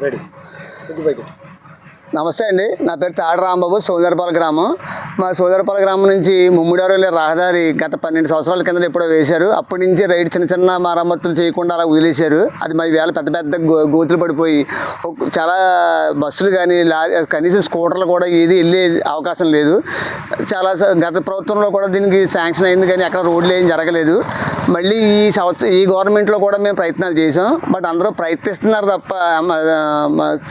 Ready ఇంటి బయట నమస్తే అండి. నా పేరు తాడ రాంబాబు సోదరపాల గ్రామం. మా సోదరపాల గ్రామం నుంచి ముమ్మిడారు వెళ్ళే రహదారి గత పన్నెండు సంవత్సరాల కింద ఎప్పుడో వేశారు. అప్పటి నుంచి రైడ్ చిన్న చిన్న మరమ్మతులు చేయకుండా అలా వదిలేశారు. అది మరి వేళ పెద్ద పెద్ద గో- గోతులు పడిపోయి చాలా బస్సులు కానీ లారీ కనీసం స్కూటర్లు కూడా ఏది వెళ్ళే అవకాశం లేదు. చాలా గత ప్రభుత్వంలో కూడా దీనికి శాంక్షన్ అయింది కానీ అక్కడ రోడ్లు ఏం జరగలేదు. మళ్ళీ ఈ సంవత్సరం ఈ గవర్నమెంట్లో కూడా మేము ప్రయత్నాలు చేసాం బట్ అందరూ ప్రయత్నిస్తున్నారు తప్ప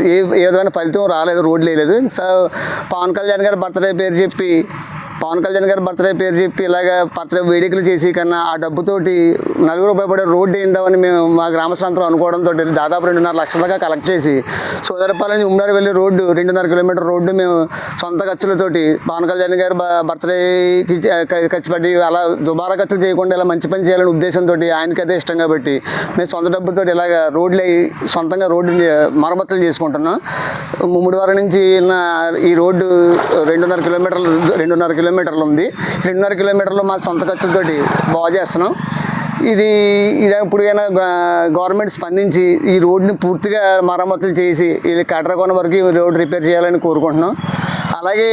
ఏ ఏ విధమైన ఫలితం రాలేదు. రోడ్లు వేయలేదు. సో పవన్ కళ్యాణ్ గారి బర్త్డే పేరు చెప్పి పవన్ కళ్యాణ్ గారి బర్త్డే పేరు చెప్పి ఇలాగ బర్త్డే వేడుకలు చేసి కన్నా ఆ డబ్బుతోటి నలుగురు భయపడే రోడ్డు ఏందామని మేము మా గ్రామస్తులందరూ అనుకోవడంతో దాదాపు రెండున్నర లక్షల దాకా కలెక్ట్ చేసి సోదరపాలెం నుంచి ఉమ్మడి వెళ్ళే రోడ్డు రెండున్నర కిలోమీటర్ రోడ్డు మేము సొంత ఖర్చులతోటి పవన్ కళ్యాణ్ గారి బ- బర్త్డేకి చ- ఖర్చు అలా దుబారా ఖర్చులు చేయకుండా ఇలా మంచి పని చేయాలనే ఉద్దేశంతో ఆయనకి అదే ఇష్టం కాబట్టి మేము సొంత డబ్బుతో ఇలాగ రోడ్లు సొంతంగా రోడ్డు మరమ్మతులు చేసుకుంటున్నాం. ముమ్మడి వారం నుంచి ఈ రోడ్డు రెండున్నర కిలోమీటర్లు రెండున్నర కిలోమీటర్లు ఉంది. రెండున్నర కిలోమీటర్లు మా సొంత ఖర్చులతోటి బాగు చేస్తున్నాం. ఇది ఇది ఇప్పుడైనా గవర్నమెంట్ స్పందించి ఈ రోడ్ని పూర్తిగా మరమ్మతులు చేసి ఇది కట్రకోన వరకు ఈ రోడ్ రిపేర్ చేయాలని కోరుకుంటున్నాం. అలాగే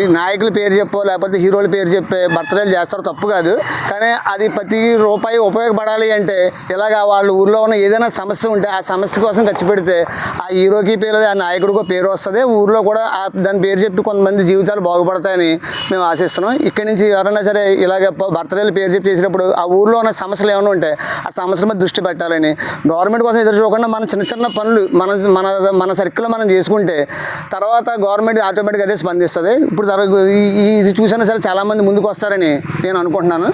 ఈ నాయకుల పేరు చెప్పో లేకపోతే హీరోల పేరు చెప్పే బర్త్డేలు చేస్తారు తప్పు కాదు. కానీ అది ప్రతి రూపాయి ఉపయోగపడాలి అంటే ఇలాగ వాళ్ళ ఊర్లో ఉన్న ఏదైనా సమస్య ఉంటే ఆ సమస్య కోసం ఖర్చు పెడితే ఆ హీరోకి పేరు ఆ నాయకుడికో పేరు వస్తుంది. ఊర్లో కూడా దాని పేరు చెప్పి కొంతమంది జీవితాలు బాగుపడతాయని మేము ఆశిస్తున్నాం. ఇక్కడి నుంచి ఎవరైనా సరే ఇలాగ బర్త్డేలు పేరు చెప్పి చేసినప్పుడు ఆ ఊర్లో ఉన్న సమస్యలు ఏమైనా ఉంటే ఆ సమస్యల మీద దృష్టి పెట్టాలని గవర్నమెంట్ కోసం ఎదురు చూడకుండా మన చిన్న చిన్న పనులు మన మన మన సర్కిల్లో మనం చేసుకుంటే తర్వాత గవర్నమెంట్ ఆటోమేటిక్గా అదే స్పందిస్తుంది. ఇప్పుడు తర్వాత ఇది చూసినా సరే చాలామంది ముందుకు వస్తారని నేను అనుకుంటున్నాను.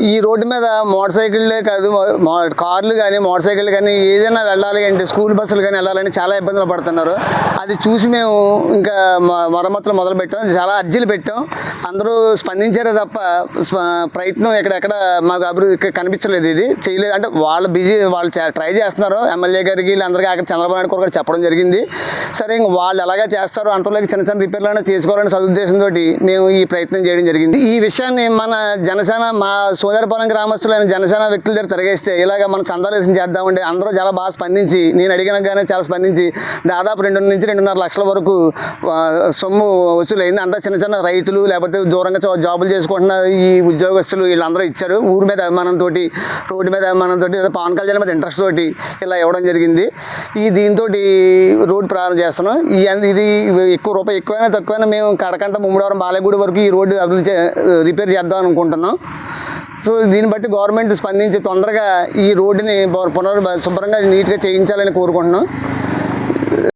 ఈ రోడ్డు మీద మోటార్ సైకిళ్ళే కాదు కార్లు కానీ మోటార్ సైకిళ్ళు కానీ ఏదైనా వెళ్ళాలి అంటే స్కూల్ బస్సులు కానీ వెళ్ళాలని చాలా ఇబ్బందులు పడుతున్నారు. అది చూసి మేము ఇంకా మరమ్మతులు మొదలు పెట్టాం చాలా అర్జీలు పెట్టాం. అందరూ స్పందించారే తప్ప స్ప- ప్రయత్నం ఎక్కడెక్కడ మాకు అభివృద్ధి ఇక్కడ కనిపించలేదు ఇది. చేయలేదు. అంటే వాళ్ళు బిజీ వాళ్ళు ట్రై చేస్తున్నారు. ఎమ్మెల్యే గారికి వీళ్ళందరికీ అక్కడ చంద్రబాబు నాయుడు కూడా చెప్పడం జరిగింది. సరే ఇంక వాళ్ళు ఎలాగా చేస్తారో అంతలోకి చిన్న చిన్న రిపేర్లు చేసుకోవాలని సదుద్దేశంతో మేము ఈ ప్రయత్నం చేయడం జరిగింది. ఈ విషయాన్ని మన జనసేన మా సోదరపాలెం గ్రామస్తులైన జనసేన వ్యక్తుల దగ్గర తిరగేస్తే ఇలాగ మనం చందాలేసం చేద్దామండి అందరూ చాలా బాగా స్పందించి నేను అడిగినగానే చాలా స్పందించి దాదాపు రెండు నుంచి రెండున్నర లక్షల వరకు సొమ్ము వసూలైంది. అంతా చిన్న చిన్న రైతులు లేకపోతే దూరంగా జాబులు చేసుకుంటున్న ఈ ఉద్యోగస్తులు వీళ్ళందరూ ఇచ్చారు. ఊరి మీద అభిమానంతో రోడ్డు మీద అభిమానంతో ఏదో పవన్ కళ్యాణ్ మీద ఇంట్రెస్ట్ తోటి ఇలా ఇవ్వడం జరిగింది. ఈ దీంతో రోడ్ ప్రారంభం చేస్తున్నాం. ఈ ఇది ఎక్కువ రూపాయి ఎక్కువైనా తక్కువైనా మేము కడకంట ముమ్మడవరం బాలగూడి వరకు ఈ రోడ్డు అభివృద్ధి రిపేర్ చేద్దాం అనుకుంటున్నాం. సో దీన్ని బట్టి గవర్నమెంట్ స్పందించి తొందరగా ఈ రోడ్డుని పునర్ శుభ్రంగా నీట్గా చేయించాలని కోరుకుంటున్నాం.